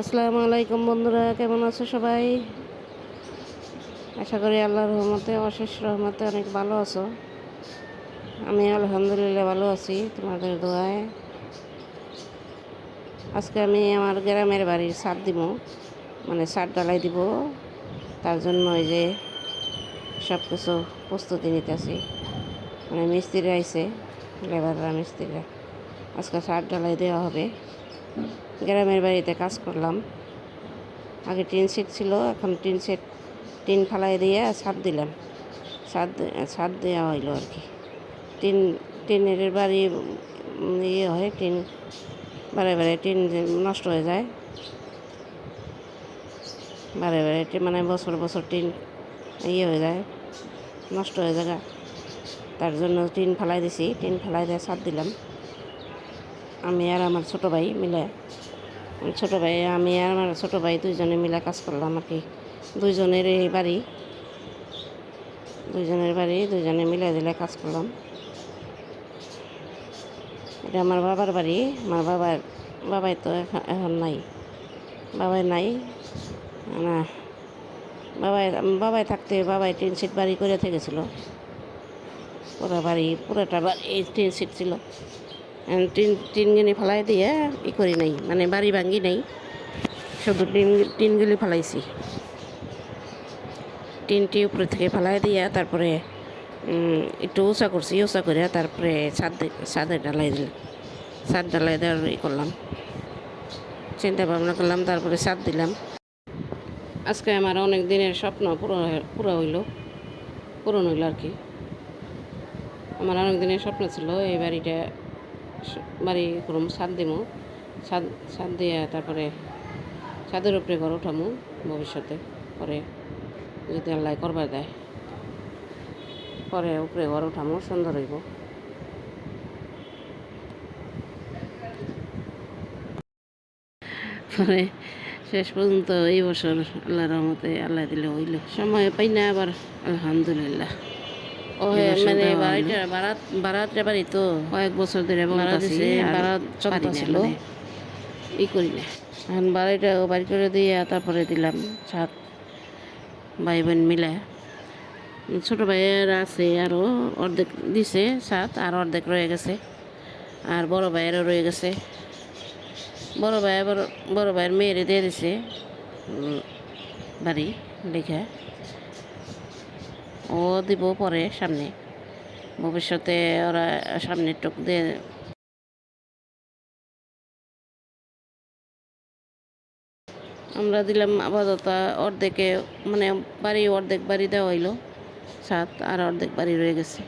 আসসালামু আলাইকুম বন্ধুরা, কেমন আছো সবাই? আশা করি আল্লাহর রহমতে, অশেষ রহমতে অনেক ভালো আছো। আমি আলহামদুলিল্লাহ ভালো আছি, তোমাদের দোয়ায়। আজকে আমি আমার গ্রামের বাড়ির ছাদ দিব মানে ছাদ ডালাই দিব। তার জন্য ওই যে সব কিছু প্রস্তুতি নিতেছি। মানে মিস্ত্রি আইছে, লেবাররা, মিস্ত্রিরা। আজকে ছাদ ডালাই দেওয়া হবে। গ্রামের বাড়িতে কাজ করলাম। আগে টিন সেট ছিল, এখন টিন সেট, টিন ফালাই দিয়ে ছাদ দিলাম। ছাদ ছাদ দেওয়া হইল আর কি। টিন, টিনের বাড়ি ইয়ে হয়, টিন বারে বারে টিন নষ্ট হয়ে যায়। বারে বারে মানে বছর বছর টিন ইয়ে হয়ে যায়, নষ্ট হয়ে যায় তার জন্য টিন ফালাই দিছি, টিন ফালাই দিয়ে ছাদ দিলাম। আমি আর আমার ছোটো ভাই মিলে ছোটো ভাই, আমি আর আমার ছোটো ভাই দুইজনে মিলে কাজ করলাম আর কি। দুইজনের এই বাড়ি, দুইজনের বাড়ি, দুইজনে মিলে দিলে কাজ করলাম। এটা আমার বাবার বাড়ি, আমার বাবার, বাবাই তো এখন নাই। বাবাই নাই, না। বাবাই বাবাই থাকতে বাবাই টিন সিট বাড়ি করে থেকেছিল পুরো বাড়ি, পুরোটা বাড়ি টিন সিট ছিল। টিন টিনগুলি ফেলাই দিয়ে ই করি নাই মানে বাড়ি ভাঙ্গি নাই। শুধু টিন টিনগুলি ফেলাইছি। টিনটি উপরে থেকে ফেলাই দিয়ে, তারপরে একটু উঁচা করছি, উঁচা করে তারপরে ছাদ ছাদে ডালাই দিলাম। ছাদ ডালাই দেওয়ার ই করলাম। চিন্তা ভাবনা করলাম, তারপরে ছাদ দিলাম। আজকে আমার অনেক দিনের স্বপ্ন পুরো পুরো হইল। পূরণ হইল আর কি। আমার অনেক দিনের স্বপ্ন ছিল এই বাড়িটা বাড়ি করুম ছাদ দিমু। ছাদ ছাদ দিয়ে তারপরে ছাদের উপরে ঘর উঠামু ভবিষ্যতে পরে যদি আল্লাহ করবার দেয় পরে উপরে ঘর উঠামু সুন্দর হইব। পরে শেষ পর্যন্ত এই বছর আল্লাহ রহমতে আল্লাহ দিলে হইল। সময় পাই না আবার আলহামদুলিল্লাহ। মানে বাড়িটা বারাত বারাতটা বাড়ি তো কয়েক বছর ধরে বলতেছি বারাত চলতেছিল ই করি না। এখন বাড়িটা বাড়ি করে দিয়ে তারপরে দিলাম ছাদ ভাই বোন মিলে। ছোটো ভাইয়ের আছে আরও অর্ধেক দিছে ছাদ আর অর্ধেক রয়ে গেছে। আর বড় ভাইয়েরও রয়ে গেছে। বড় ভাই বড় বড় ভাইয়ের মেয়েরে দিয়ে দিছে বাড়ি লেখা। ও দিব পরে সামনে। ভবিষ্যতে ওরা সামনে টুক দিয়ে আমরা দিলাম আপাতত অর্ধেকে মানে বাড়ি অর্ধেক বাড়ি দেওয়া হইল, সাত আর অর্ধেক বাড়ি রয়ে গেছে।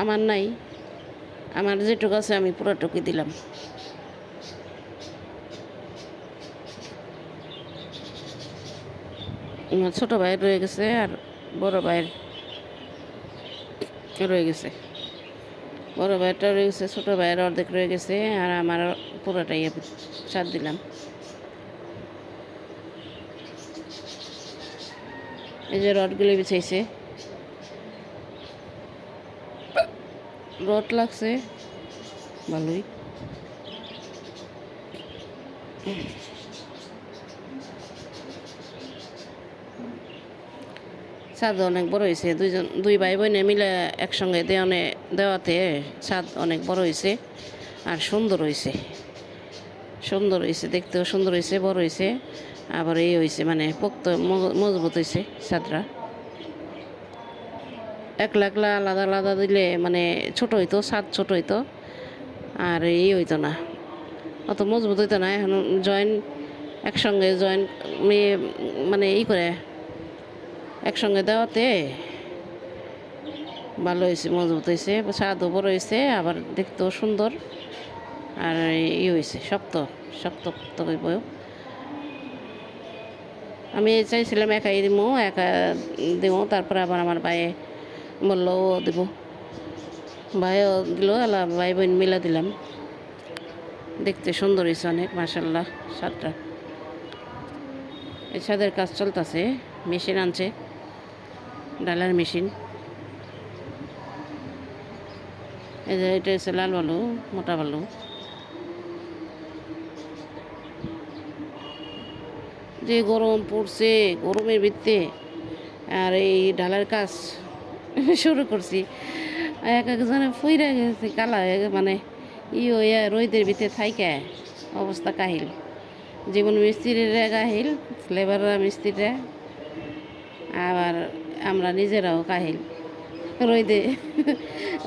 আমার নাই, আমার যেটুকু আছে আমি পুরোটুকুই দিলাম। আমার ছোটো ভাইয়ের রয়ে গেছে আর বড় ভাইয়ের রয়ে গেছে। বড় ভাইয়েরটা রয়ে গেছে, ছোটো ভাইয়ের অর্ধেক রয়ে গেছে আর আমার পুরোটাই সাত দিলাম। এই যে রডগুলি বিছাইছে। রড লাগছে। ভালোই। ছাদ অনেক বড় হয়েছে দুইজন, দুই ভাই বোনে মিলে একসঙ্গে দেওয়ানে, দেওয়াতে ছাদ অনেক বড় হয়েছে আর সুন্দর হয়েছে সুন্দর হয়েছে দেখতেও সুন্দর হয়েছে বড় হয়েছে আবার এই হয়েছে মানে পোক্ত, মজ- মজবুত হয়েছে ছাদরা একলা একলা আলাদা আলাদা দিলে মানে ছোট হইতো, ছাদ ছোট হইতো, আর এই হইতো না। অত মজবুত হইতো না, এখন জয়েন্ট একসঙ্গে জয়েন্ট মানে ই করে একসঙ্গে দেওয়াতে ভালো হয়েছে, মজবুত হয়েছে, স্বাদও বড় হয়েছে, আবার দেখতেও সুন্দর। আর ই হয়েছে, শক্ত শক্ত হইব আমি চাইছিলাম একাই দিব একা দিব তারপরে আবার আমার ভাইয়ে বলল, ও দিব। ভাইও দিল, আলা ভাই বোন মিলা দিলাম। দেখতে সুন্দর হয়েছে অনেক মাসাল্লাহ সাতটা এই ছাদের কাজ চলতেছে, মেশিন আনছে। ডালার মেশিন। এটা হচ্ছে লাল বালু, মোটা বালু। যে গরম পড়ছে, গরমের ভিত্তে আর এই ডালার কাজ শুরু করছি। এক একজনে ফইরা গেছে, কালা হয়ে মানে ই ওয়া রোদের ভিতরে থাইকে, অবস্থা কাহিল। যেমন মিস্ত্রিরা কাহিল, লেবাররা, মিস্ত্রিরা। আবার আমরা নিজেরাও কাহিল। রোদে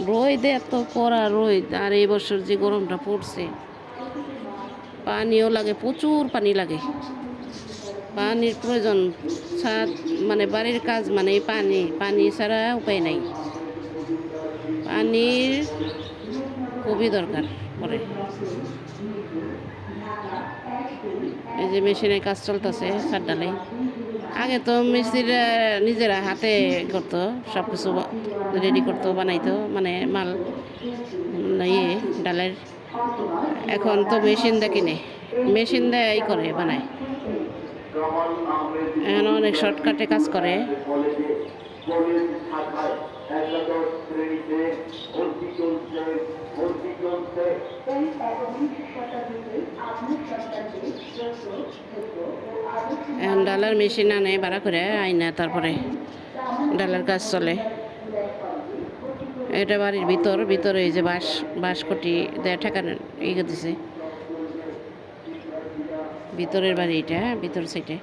রোদে এত কড়া রোদ, আর এই বছর যে গরমটা পড়ছে, পানিও লাগে, প্রচুর পানি লাগে। পানির প্রয়োজন, ছাদ মানে বাড়ির কাজ মানে পানি পানি ছাড়া উপায় নাই। পানির খুবই দরকার পড়ে এই যে মেশিনের কাজ চলতেছে ডালাই আগে তো মিস্ত্রিরা নিজেরা হাতে করতো সব কিছু রেডি করতো বানাইতো মানে মাল উম, ইয়ে ডালের। এখন তো মেশিন দিয়ে কিনে। মেশিন দিয়ে করে বানায়। এখন অনেক শর্টকাটে কাজ করে। এখন ডালার মেশিন আনে, ভাড়া করে আইনা তারপরে ডালার কাজ চলে। এটা বাড়ির ভিতর, ভিতরে এই যে বাঁশ বাঁশ কটি দেয় ঠেকানো ইয়ে দিছে। ভিতরের বাড়ি এটা, ভিতর সাইডে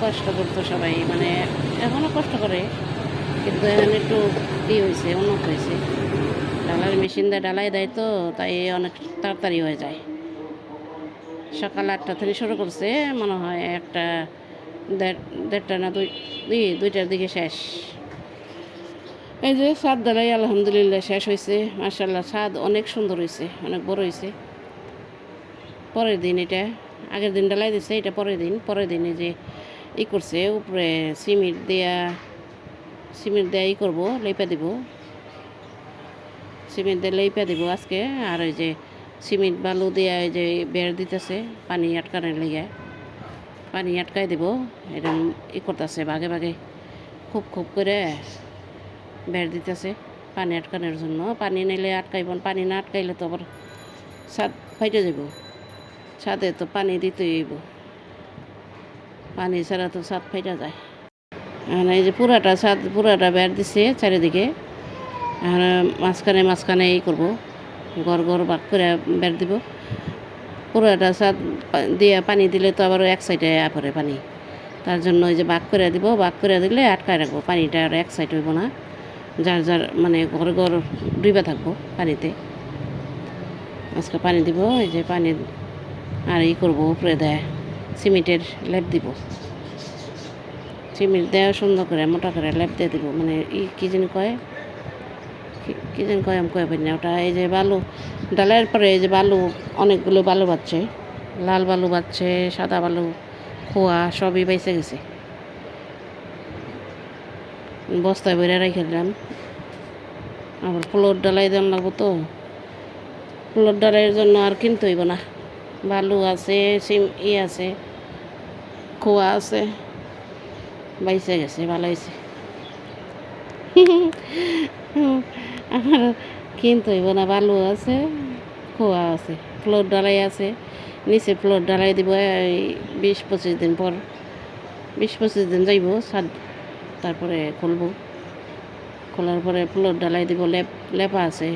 কষ্ট করতো সবাই মানে এখনও কষ্ট করে, কিন্তু এখন একটু ই হয়েছে, উন্নত হয়েছে। ডালার মেশিন দিয়ে ডালাই দেয় তো, তাই অনেক তাড়াতাড়ি হয়ে যায়। সকাল আটটা থেকে শুরু করছে, মনে হয় একটা দেড়- দেড়টা না দুই দুইটার দিকে শেষ। এই যে সাদ ডালাই আলহামদুলিল্লাহ শেষ হয়েছে মার্শাল্লাহ ছাদ অনেক সুন্দর হয়েছে, অনেক বড় হয়েছে। পরের দিন এটা, আগের দিন ডালাই দিছে, এটা পরের দিন, পরের দিনে যে ই করছে, উপরে সিমেন্ট দেয়া সিমেন্ট দেয়া ই করব, লেপা দিব। সিমেন্ট দিয়ে লেপা দিব আজকে, আর ওই যে সিমেন্ট বালু দেয়া ওই যে বেড় দিতেছে, পানি আটকানোর লেগে। পানি আটকাই দিব এরকম ই করতেছে, ভাগে ভাগে খুব খুব করে বেড় দিতেছে পানি আটকানোর জন্য। পানি নিলে আটকাইব, পানি না আটকাইলে তো আবার ছাদ ফাইটে যাব ছাদে তো পানি দিতেই পানি ছাড়া তো ছাদ ফাইটা যায়। আর এই যে পুরাটা ছাদ, পুরাটা বেড় দিছে চারিদিকে। আর মাঝখানে মাঝখানে এই করব। ঘর ঘর বাক করে বেড় দিব। পুরাটা ছাদ দিয়ে পানি দিলে তো আবার এক সাইডে পড়ে পানি। তার জন্য ওই যে বাক করে দিব বাক করে দিলে আটকায় রাখব। পানিটা আর এক সাইড হইব না। যার যার মানে ঘর ঘর ডুবে থাকব পানিতে। আজকে পানি দিব, এই যে পানি আর ই করব উপরে দেয়। সিমেন্টের লেপ দিব। সিমেন্ট দেওয়া সুন্দর করে, মোটা করে লেপ দিয়ে দিব। মানে ই কী যেন কয়? কি- যেন কয় আমি কয়ে পারি না। ওটা এই যে বালু, ডালের পরে এই যে বালু, অনেকগুলো বালু বাচ্ছে। লাল বালু বাচ্ছে, সাদা বালু, খোয়া, সবই বাইসে গেছে। বস্তায় বেড়ে রেখে দিলাম। আবার ফ্লোর ডালাই দাম লাগবো তো। ফ্লোর ডালাইয়ের জন্য আর কিনতে হইব না। বালু আছে, সিম, ই আছে। খোয়া আছে। বাইসে গেছে ভালো আমার কিনতে হইব না বালু আছে খোয়া আছে ফ্লোর ডালাই আছে। নিচে ফ্লোর ডালাই দিব, এই বিশ পঁচিশ দিন পর। বিশ পঁচিশ দিন যাইব সাত তারপরে খুলবো। খোলার পরে ফ্লোর ডালাই দিব, লেপ, লেপা আছে।